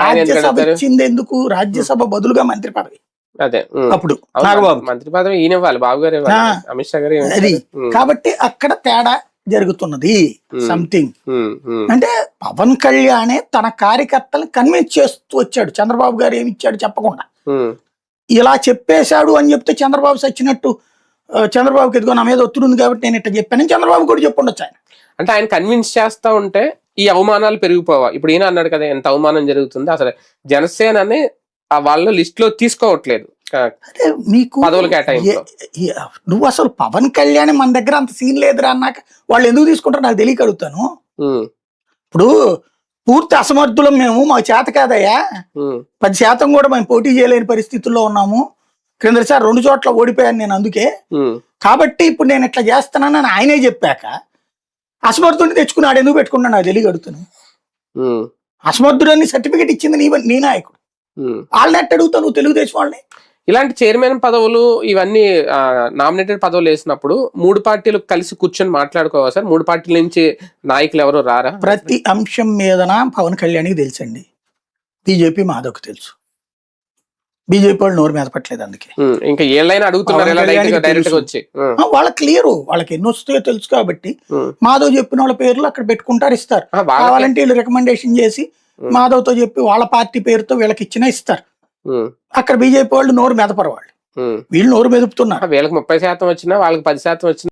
రాజ్యసభ? ఇచ్చింది ఎందుకు రాజ్యసభ బదులుగా మంత్రి పదవి అదే. అప్పుడు నాగబాబు. మంత్రి పదవి ఈయన ఇవ్వాలి బాబు గారు. అమిత్ షా గారు అది. కాబట్టి అక్కడ తేడా జరుగుతున్నది. సంథింగ్ అంటే పవన్ కళ్యాణే తన కార్యకర్తలను కన్విన్స్ చేస్తూ వచ్చాడు. చంద్రబాబు గారు ఏమి ఇచ్చాడు చెప్పకుండా. ఇలా చెప్పేశాడు అని చెప్తే చంద్రబాబు సచ్చినట్టు చంద్రబాబుకి ఎదుగో నా మీద ఒత్తిడి ఉంది కాబట్టి నేను ఇట్లా చెప్పాను చంద్రబాబు కూడా చెప్పుండొచ్చు ఆయన. అంటే ఆయన కన్విన్స్ చేస్తా ఉంటే ఈ అవమానాలు పెరిగిపోవా? ఇప్పుడు ఈయన అన్నాడు కదా ఎంత అవమానం జరుగుతుంది? అసలు జనసేనని ఆ వాళ్ళ లిస్ట్లో తీసుకోవట్లేదు మీకు నువ్వు అసలు పవన్ కళ్యాణ్ మన దగ్గర అంత సీన్ లేదురా అన్నాక వాళ్ళు ఎందుకు తీసుకుంటారో నాకు తెలియక అడుగుతాను. ఇప్పుడు పూర్తి అసమర్థులం మేము మాకు చేత కాదయ్యా. పది శాతం కూడా మేము పోటీ చేయలేని పరిస్థితుల్లో ఉన్నాము. క్రిందసారి రెండు చోట్ల ఓడిపోయాను నేను అందుకే. కాబట్టి ఇప్పుడు నేను ఇట్లా చేస్తున్నానని ఆయనే చెప్పాక అసమర్థుడిని తెచ్చుకున్నాడు ఎందుకు పెట్టుకున్నాడు నాకు తెలియ అడుగుతాను. అసమర్థుడని సర్టిఫికేట్ ఇచ్చింది నీ నీ నాయకుడు. వాళ్ళని ఎట్ట అడుగుతావు నువ్వు తెలుగుదేశం వాళ్ళని? ఇలాంటి చైర్మన్ పదవులు ఇవన్నీ నామినేటెడ్ పదవులు వేసినప్పుడు మూడు పార్టీలు కలిసి కూర్చొని మాట్లాడుకోవాలి సార్? మూడు పార్టీల నుంచి నాయకులు ఎవరు రారా? ప్రతి అంశం మీదన పవన్ కళ్యాణ్కి తెలుసండి. బీజేపీ మాధవ్కి తెలుసు. బీజేపీ వాళ్ళు నోరు మీద పట్టలేదు అందుకే. ఇంకా ఏళ్ళైనా అడుగుతున్నారు. వచ్చి. వాళ్ళకి క్లియర్ వాళ్ళకి ఎన్ని వస్తాయో తెలుసు కాబట్టి. మాధవ్ చెప్పిన వాళ్ళ పేర్లు అక్కడ పెట్టుకుంటారు ఇస్తారు. కావాలంటే వీళ్ళు రికమెండేషన్ చేసి ఉం. మాధవ్తో చెప్పి వాళ్ళ పార్టీ పేరుతో వీళ్ళకి ఇచ్చినా ఇస్తారు. అక్కడ బీజేపీ వాళ్ళు నోరు మెదపరు వాళ్ళు. వీళ్ళు నోరు మెదుపుతున్నారు. వీళ్ళకి ముప్పై శాతం వచ్చినా వాళ్ళకి పది శాతం వచ్చినా